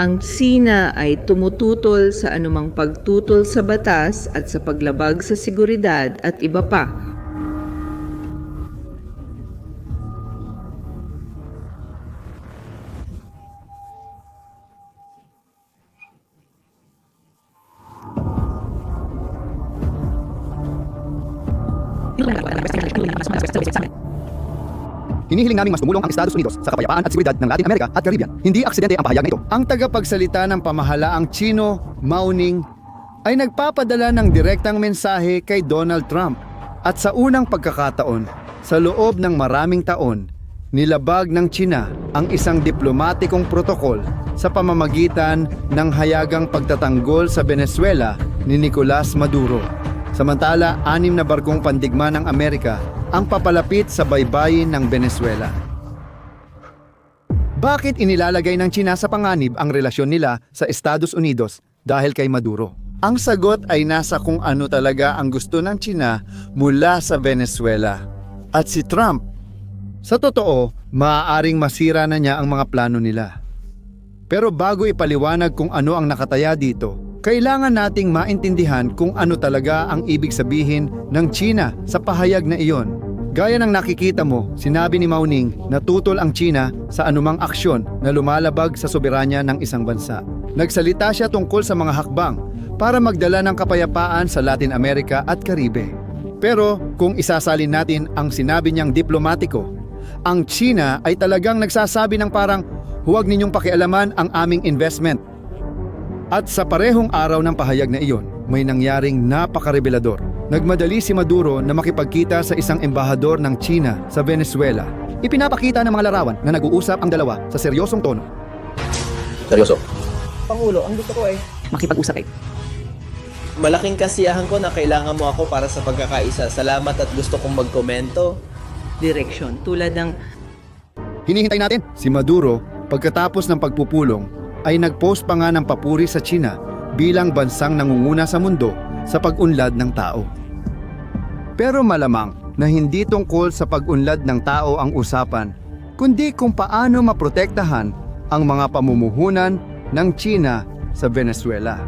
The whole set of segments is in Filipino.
Ang Sina ay tumututol sa anumang pagtutol sa batas at sa paglabag sa seguridad at iba pa. Hinihiling naming mas tumulong ang Estados Unidos sa kapayapaan at seguridad ng Latin America at Caribbean. Hindi aksidente ang pahayag na ito. Ang tagapagsalita ng pamahalaang Chino, Mao Ning, ay nagpapadala ng direktang mensahe kay Donald Trump. At sa unang pagkakataon, sa loob ng maraming taon, nilabag ng China ang isang diplomatikong protokol sa pamamagitan ng hayagang pagtatanggol sa Venezuela ni Nicolas Maduro. Samantala, anim na barkong pandigma ng Amerika ang papalapit sa baybayin ng Venezuela. Bakit inilalagay ng China sa panganib ang relasyon nila sa Estados Unidos dahil kay Maduro? Ang sagot ay nasa kung ano talaga ang gusto ng China mula sa Venezuela. At si Trump, sa totoo, maaaring masira na niya ang mga plano nila. Pero bago ipaliwanag kung ano ang nakataya dito, kailangan nating maintindihan kung ano talaga ang ibig sabihin ng China sa pahayag na iyon. Gaya ng nakikita mo, sinabi ni Mao Ning na tutol ang China sa anumang aksyon na lumalabag sa soberanya ng isang bansa. Nagsalita siya tungkol sa mga hakbang para magdala ng kapayapaan sa Latin America at Caribe. Pero kung isasalin natin ang sinabi niyang diplomatiko, ang China ay talagang nagsasabi ng parang huwag ninyong pakialaman ang aming investment at sa parehong araw ng pahayag na iyon, may nangyaring napakarebelador. Nagmadali si Maduro na makipagkita sa isang embahador ng China sa Venezuela. Ipinapakita ng mga larawan na nag-uusap ang dalawa sa seryosong tono. Seryoso. Pangulo, ang gusto ko ay makipag-usap kayo. malaking kasiyahan ko na kailangan mo ako para sa pagkakaisa. Salamat at gusto kong magkomento. Direksyon tulad ng Hinihintay natin si Maduro pagkatapos ng pagpupulong ay nag-post pa nga ng papuri sa China bilang bansang nangunguna sa mundo sa pag-unlad ng tao. Pero malamang na hindi tungkol sa pag-unlad ng tao ang usapan, kundi kung paano maprotektahan ang mga pamumuhunan ng China sa Venezuela.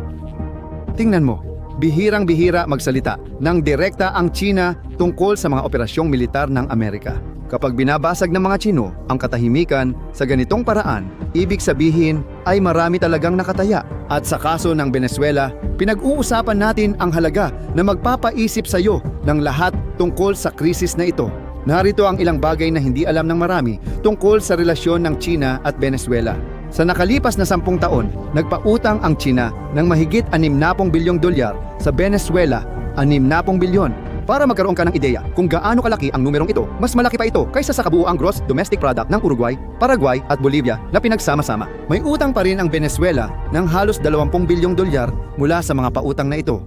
Tingnan mo, bihirang-bihira magsalita ng direkta ang China tungkol sa mga operasyong militar ng Amerika. Kapag binabasag ng mga Chino ang katahimikan sa ganitong paraan, ibig sabihin ay marami talagang nakataya. At sa kaso ng Venezuela, pinag-uusapan natin ang halaga na magpapaisip sa iyo ng lahat tungkol sa krisis na ito. Narito ang ilang bagay na hindi alam ng marami tungkol sa relasyon ng China at Venezuela. Sa nakalipas na sampung taon, nagpautang ang China ng mahigit 60 bilyong dolyar sa Venezuela, 60 bilyon. Para magkaroon ka ng ideya kung gaano kalaki ang numerong ito, mas malaki pa ito kaysa sa kabuuang gross domestic product ng Uruguay, Paraguay at Bolivia na pinagsama-sama. May utang pa rin ang Venezuela ng halos 20 bilyong dolyar mula sa mga pautang na ito.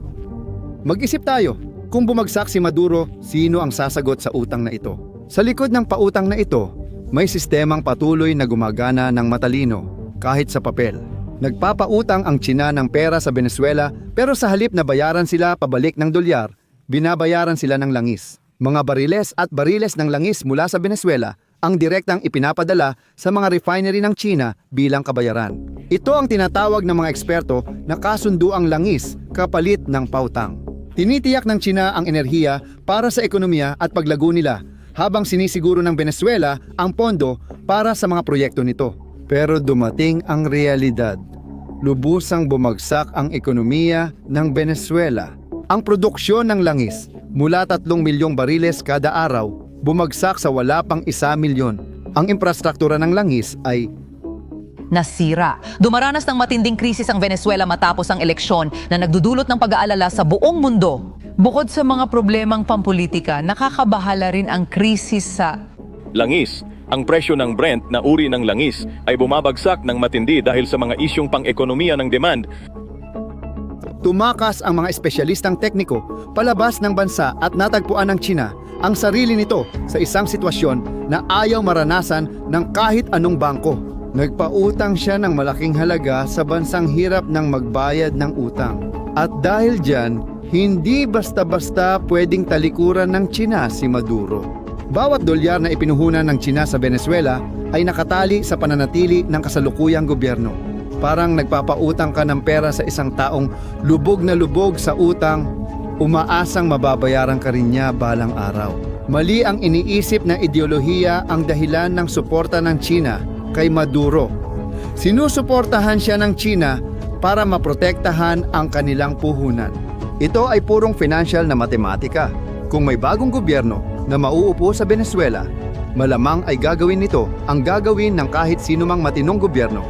Mag-isip tayo, kung bumagsak si Maduro, sino ang sasagot sa utang na ito? Sa likod ng pautang na ito, may sistemang patuloy na gumagana ng matalino kahit sa papel. Nagpapautang ang China ng pera sa Venezuela pero sa halip na bayaran sila pabalik ng dolyar, binabayaran sila ng langis. Mga bariles at bariles ng langis mula sa Venezuela ang direktang ipinapadala sa mga refinery ng China bilang kabayaran. Ito ang tinatawag ng mga eksperto na kasunduang langis kapalit ng pautang. Tinitiyak ng China ang enerhiya para sa ekonomiya at paglago nila habang sinisiguro ng Venezuela ang pondo para sa mga proyekto nito. Pero dumating ang realidad. Lubusang bumagsak ang ekonomiya ng Venezuela. Ang produksyon ng langis mula 3 milyong bariles kada araw bumagsak sa wala pang isa milyon. Ang infrastruktura ng langis ay Nasira. Dumaranas ng matinding krisis ang Venezuela matapos ang eleksyon na nagdudulot ng pag-aalala sa buong mundo. Bukod sa mga problemang pampolitika, nakakabahala rin ang krisis sa Langis. Ang presyo ng Brent na uri ng langis ay bumabagsak ng matindi dahil sa mga isyong pang-ekonomiya ng demand Tumakas ang mga espesyalistang tekniko palabas ng bansa at natagpuan ng China ang sarili nito sa isang sitwasyon na ayaw maranasan ng kahit anong bangko. Nagpautang siya ng malaking halaga sa bansang hirap ng magbayad ng utang. At dahil dyan, hindi basta-basta pwedeng talikuran ng China si Maduro. Bawat dolyar na ipinuhunan ng China sa Venezuela ay nakatali sa pananatili ng kasalukuyang gobyerno. Parang nagpapautang ka ng pera sa isang taong lubog na lubog sa utang, umaasang mababayaran ka rin niya balang araw. Mali ang iniisip na ideolohiya ang dahilan ng suporta ng China kay Maduro. Sinusuportahan siya ng China para maprotektahan ang kanilang puhunan. Ito ay purong financial na matematika. Kung may bagong gobyerno na mauupo sa Venezuela, malamang ay gagawin nito ang gagawin ng kahit sinumang matinong gobyerno.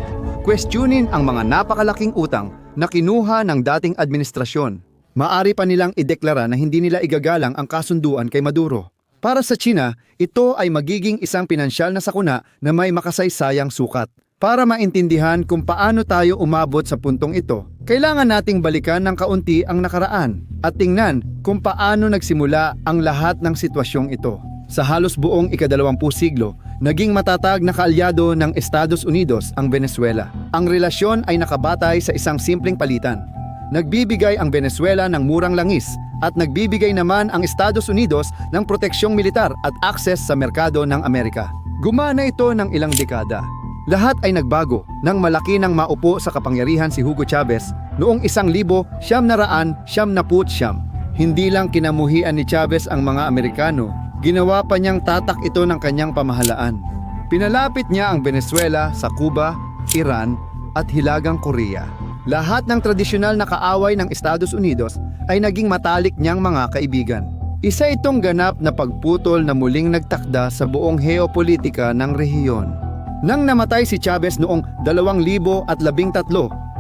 Questionin ang mga napakalaking utang na kinuha ng dating administrasyon. Maari pa nilang ideklara na hindi nila igagalang ang kasunduan kay Maduro. Para sa China, ito ay magiging isang pinansyal na sakuna na may makasaysayang sukat. Para maintindihan kung paano tayo umabot sa puntong ito, kailangan nating balikan ng kaunti ang nakaraan at tingnan kung paano nagsimula ang lahat ng sitwasyong ito. Sa halos buong ikadalawampu siglo, naging matatag na kaalyado ng Estados Unidos ang Venezuela. Ang relasyon ay nakabatay sa isang simpleng palitan. Nagbibigay ang Venezuela ng murang langis at nagbibigay naman ang Estados Unidos ng proteksyong militar at akses sa merkado ng Amerika. Gumana ito ng ilang dekada. Lahat ay nagbago nang malaki nang maupo sa kapangyarihan si Hugo Chavez noong isang libo siyam na raan siyam na put siyam. Hindi lang kinamuhian ni Chavez ang mga Amerikano, ginawa pa niyang tatak ito ng kanyang pamahalaan. Pinalapit niya ang Venezuela sa Cuba, Iran at Hilagang Korea. Lahat ng tradisyonal na kaaway ng Estados Unidos ay naging matalik niyang mga kaibigan. Isa itong ganap na pagputol na muling nagtakda sa buong heopolitika ng rehiyon. Nang namatay si Chavez noong 2013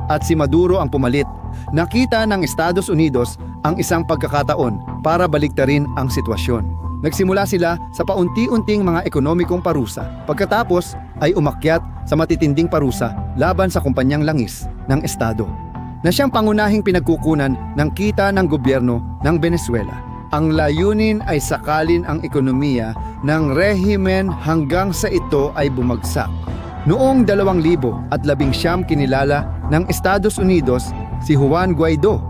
at si Maduro ang pumalit, nakita ng Estados Unidos ang isang pagkakataon para baliktarin ang sitwasyon. Nagsimula sila sa paunti-unting mga ekonomikong parusa. Pagkatapos ay umakyat sa matitinding parusa laban sa kumpanyang langis ng Estado na siyang pangunahing pinagkukunan ng kita ng gobyerno ng Venezuela. Ang layunin ay sakalin ang ekonomiya ng rehimen hanggang sa ito ay bumagsak. Noong 2000 at labing siyam kinilala ng Estados Unidos si Juan Guaido,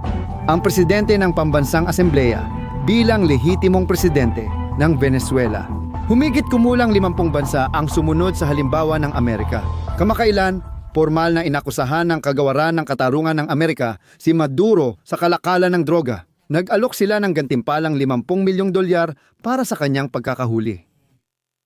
ang presidente ng Pambansang Asembleya, bilang lehitimong presidente ng Venezuela. Humigit kumulang 50 bansa ang sumunod sa halimbawa ng Amerika. Kamakailan, formal na inakusahan ng kagawaran ng katarungan ng Amerika si Maduro sa kalakalan ng droga. Nag-alok sila ng gantimpalang 50 milyong dolyar para sa kanyang pagkakahuli.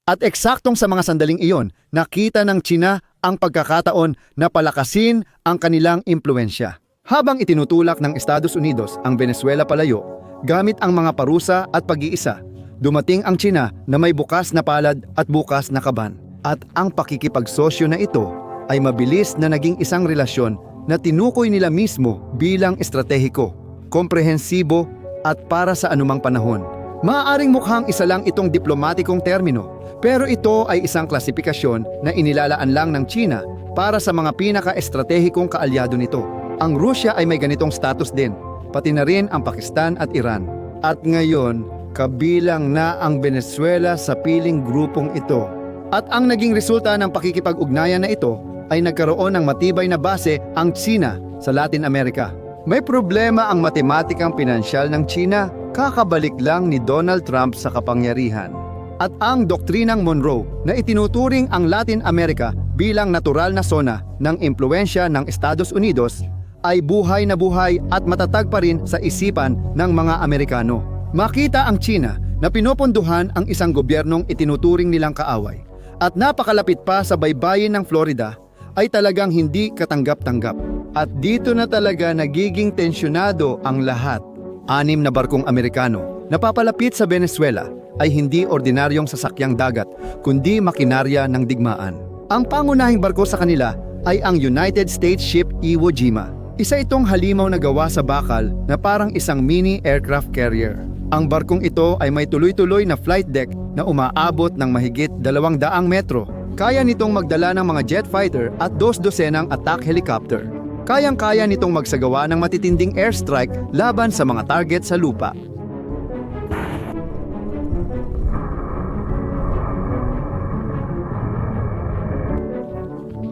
At eksaktong sa mga sandaling iyon, nakita ng China ang pagkakataon na palakasin ang kanilang impluensya. Habang itinutulak ng Estados Unidos ang Venezuela palayo, gamit ang mga parusa at pag-iisa, dumating ang China na may bukas na palad at bukas na kaban. At ang pakikipagsosyo na ito ay mabilis na naging isang relasyon na tinukoy nila mismo bilang estratehiko, komprehensibo at para sa anumang panahon. Maaaring mukhang isa lang itong diplomatikong termino, pero ito ay isang klasifikasyon na inilalaan lang ng China para sa mga pinaka-estratehikong kaalyado nito. Ang Rusya ay may ganitong status din, pati na rin ang Pakistan at Iran. At ngayon, kabilang na ang Venezuela sa piling grupong ito. At ang naging resulta ng pakikipag-ugnayan na ito ay nagkaroon ng matibay na base ang China sa Latin America. May problema ang matematikang pinansyal ng China kakabalik lang ni Donald Trump sa kapangyarihan. At ang doktrinang Monroe na itinuturing ang Latin America bilang natural na zona ng impluensya ng Estados Unidos ay buhay na buhay at matatag pa rin sa isipan ng mga Amerikano. Makita ang China na pinoponduhan ang isang gobyernong itinuturing nilang kaaway at napakalapit pa sa baybayin ng Florida ay talagang hindi katanggap-tanggap. At dito na talaga nagiging tensyonado ang lahat. Anim na barkong Amerikano na papalapit sa Venezuela ay hindi ordinaryong sasakyang dagat kundi makinarya ng digmaan. Ang pangunahing barko sa kanila ay ang United States Ship Iwo Jima. Isa itong halimaw na gawa sa bakal na parang isang mini aircraft carrier. Ang barkong ito ay may tuloy-tuloy na flight deck na umaabot ng mahigit 200 metro. Kaya nitong magdala ng mga jet fighter at dos dosenang attack helicopter. Kayang-kaya nitong magsagawa ng matitinding airstrike laban sa mga target sa lupa.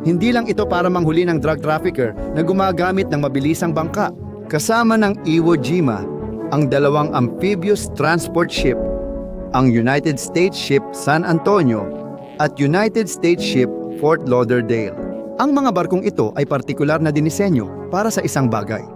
Hindi lang ito para manghuli ng drug trafficker na gumagamit ng mabilisang bangka. Kasama ng Iwo Jima, ang dalawang amphibious transport ship, ang United States Ship San Antonio at United States Ship Fort Lauderdale. Ang mga barkong ito ay partikular na dinisenyo para sa isang bagay.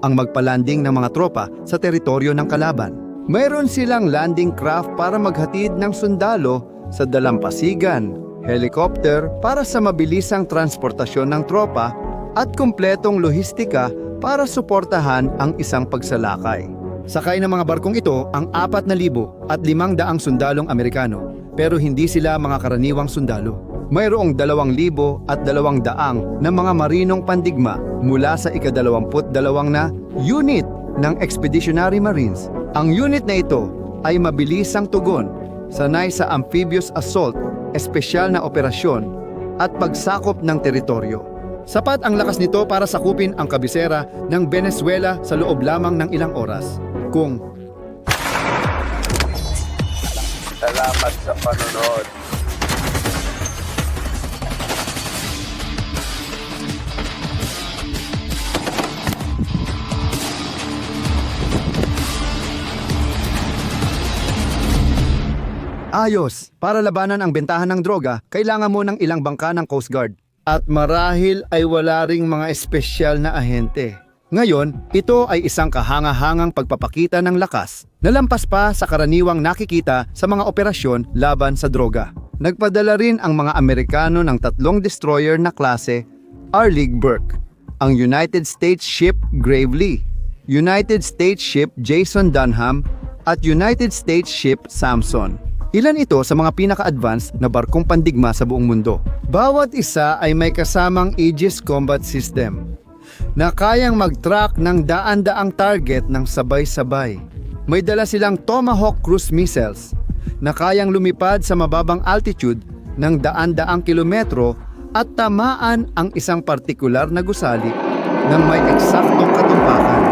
Ang magpalanding ng mga tropa sa teritoryo ng kalaban. Mayroon silang landing craft para maghatid ng sundalo sa dalampasigan, helicopter para sa mabilisang transportasyon ng tropa at kumpletong lohistika para suportahan ang isang pagsalakay. Sakay ng mga barkong ito ang 4,000 at 500 sundalong Amerikano pero hindi sila mga karaniwang sundalo. Mayroong 2,000 at 200 na mga marinong pandigma mula sa ika-22 na unit ng Expeditionary Marines. Ang unit na ito ay mabilisang tugon, sanay sa amphibious assault, espesyal na operasyon at pagsakop ng teritoryo. Sapat ang lakas nito para sakupin ang kabisera ng Venezuela sa loob lamang ng ilang oras. Kung Salamat sa panonood. Ayos, para labanan ang bentahan ng droga, kailangan mo ng ilang bangka ng Coast Guard. At marahil ay wala ring mga espesyal na ahente. Ngayon, ito ay isang kahanga-hangang pagpapakita ng lakas na lampas pa sa karaniwang nakikita sa mga operasyon laban sa droga. Nagpadala rin ang mga Amerikano ng tatlong destroyer na klase Arleigh Burke, ang United States Ship Gravely, United States Ship Jason Dunham at United States Ship Samson. Ilan ito sa mga pinaka-advanced na barkong pandigma sa buong mundo. Bawat isa ay may kasamang Aegis Combat System na kayang mag-track ng daan-daang target ng sabay-sabay. May dala silang Tomahawk cruise missiles na kayang lumipad sa mababang altitude ng daan-daang kilometro at tamaan ang isang partikular na gusali ng may eksaktong katumpakan.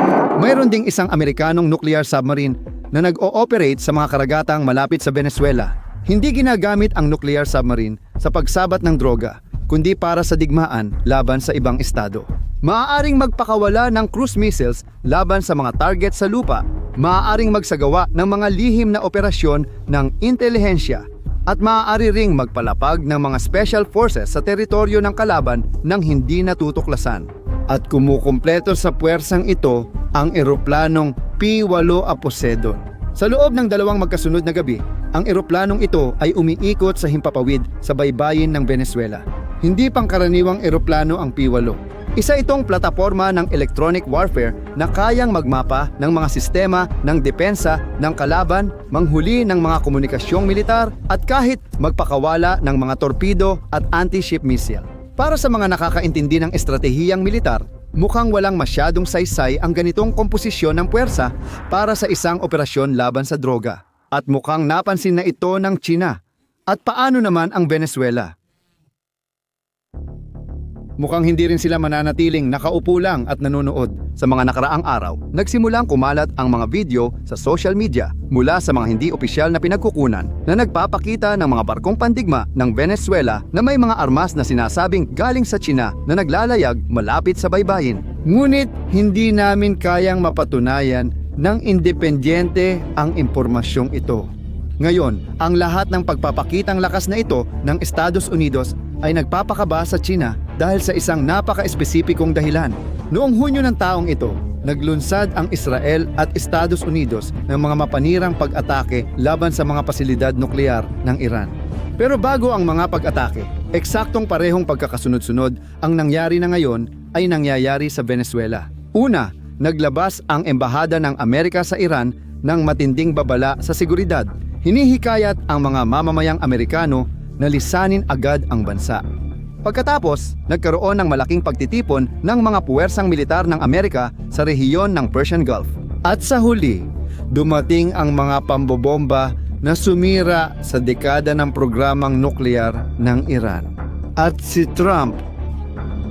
Mayroon ding isang Amerikanong nuclear submarine na nag-ooperate sa mga karagatang malapit sa Venezuela. Hindi ginagamit ang nuclear submarine sa pagsabat ng droga, kundi para sa digmaan laban sa ibang estado. Maaaring magpakawala ng cruise missiles laban sa mga target sa lupa. Maaaring magsagawa ng mga lihim na operasyon ng intelihensya at maaari ring magpalapag ng mga special forces sa teritoryo ng kalaban nang hindi natutuklasan. At kumukumpleto sa puwersang ito ang eroplanong P-8 Aposeidon. Sa loob ng dalawang magkasunod na gabi, ang eroplanong ito ay umiikot sa himpapawid sa baybayin ng Venezuela. Hindi pangkaraniwang eroplano ang P-8. Isa itong plataforma ng electronic warfare na kayang magmapa ng mga sistema ng depensa ng kalaban, manghuli ng mga komunikasyong militar at kahit magpakawala ng mga torpedo at anti-ship missile. Para sa mga nakakaintindi ng estratehiyang militar, mukhang walang masyadong saysay ang ganitong komposisyon ng puwersa para sa isang operasyon laban sa droga. At mukhang napansin na ito ng China. At paano naman ang Venezuela? Mukhang hindi rin sila mananatiling nakaupo lang at nanonood. Sa mga nakaraang araw, nagsimulang kumalat ang mga video sa social media mula sa mga hindi opisyal na pinagkukunan na nagpapakita ng mga barkong pandigma ng Venezuela na may mga armas na sinasabing galing sa China na naglalayag malapit sa baybayin. Ngunit hindi namin kayang mapatunayan ng independyente ang impormasyong ito. Ngayon, ang lahat ng pagpapakitang lakas na ito ng Estados Unidos ay nagpapakaba sa China dahil sa isang napaka-espesipikong dahilan. Noong Hunyo ng taong ito, naglunsad ang Israel at Estados Unidos ng mga mapanirang pag-atake laban sa mga pasilidad nuklear ng Iran. Pero bago ang mga pag-atake, eksaktong parehong pagkakasunod-sunod ang nangyari na ngayon ay nangyayari sa Venezuela. Una, naglabas ang Embahada ng Amerika sa Iran ng matinding babala sa seguridad. Hinihikayat ang mga mamamayang Amerikano na lisanin agad ang bansa. Pagkatapos, nagkaroon ng malaking pagtitipon ng mga puwersang militar ng Amerika sa rehiyon ng Persian Gulf. At sa huli, dumating ang mga pambobomba na sumira sa dekada ng programang nuklear ng Iran. At si Trump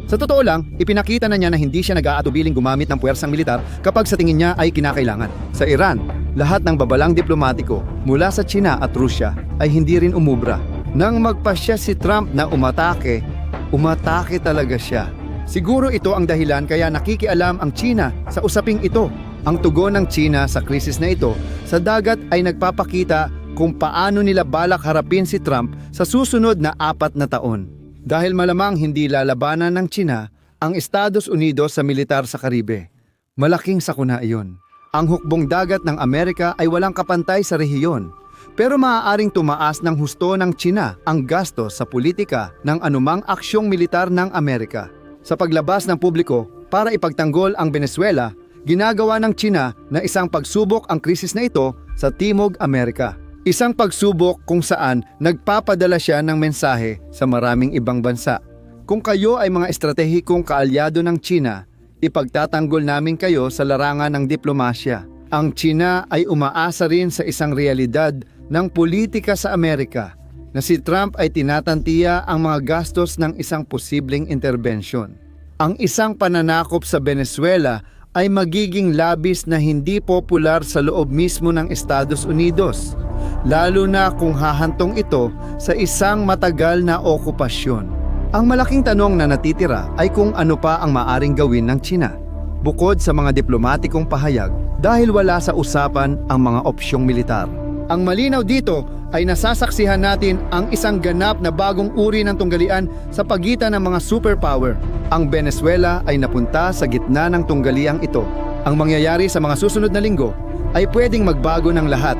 sa totoo lang, ipinakita na niya na hindi siya nag-aatubiling gumamit ng puwersang militar kapag sa tingin niya ay kinakailangan. Sa Iran, lahat ng babalang diplomatiko mula sa China at Rusya ay hindi rin umubra. Nang magpasya si Trump na umatake, umatake talaga siya. Siguro ito ang dahilan kaya nakikialam ang China sa usaping ito. Ang tugon ng China sa krisis na ito sa dagat ay nagpapakita kung paano nila balak harapin si Trump sa susunod na apat na taon. Dahil malamang hindi lalabanan ng China ang Estados Unidos sa militar sa Karibe. Malaking sakuna iyon. Ang hukbong dagat ng Amerika ay walang kapantay sa rehiyon. Pero maaaring tumaas ng husto ng China ang gasto sa politika ng anumang aksyong militar ng Amerika. Sa paglabas ng publiko para ipagtanggol ang Venezuela, ginagawa ng China na isang pagsubok ang krisis na ito sa Timog Amerika. Isang pagsubok kung saan nagpapadala siya ng mensahe sa maraming ibang bansa. Kung kayo ay mga estratehikong kaalyado ng China, ipagtatanggol namin kayo sa larangan ng diplomasya. Ang China ay umaasa rin sa isang realidad ng politika sa Amerika na si Trump ay tinatantiya ang mga gastos ng isang posibleng intervention. Ang isang pananakop sa Venezuela ay magiging labis na hindi popular sa loob mismo ng Estados Unidos, lalo na kung hahantong ito sa isang matagal na okupasyon. Ang malaking tanong na natitira ay kung ano pa ang maaring gawin ng China, bukod sa mga diplomatikong pahayag dahil wala sa usapan ang mga opsyong militar. Ang malinaw dito ay nasasaksihan natin ang isang ganap na bagong uri ng tunggalian sa pagitan ng mga superpower. Ang Venezuela ay napunta sa gitna ng tunggaliang ito. Ang mangyayari sa mga susunod na linggo ay pwedeng magbago ng lahat.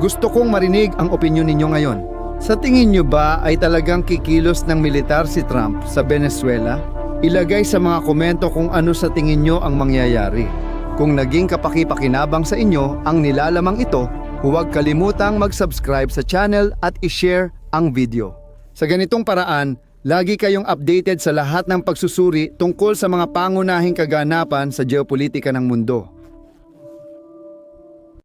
Gusto kong marinig ang opinyon ninyo ngayon. Sa tingin nyo ba ay talagang kikilos ng militar si Trump sa Venezuela? Ilagay sa mga komento kung ano sa tingin nyo ang mangyayari. Kung naging kapakipakinabang sa inyo ang nilalamang ito, huwag kalimutang mag-subscribe sa channel at i-share ang video. Sa ganitong paraan, lagi kayong updated sa lahat ng pagsusuri tungkol sa mga pangunahing kaganapan sa geopolitika ng mundo.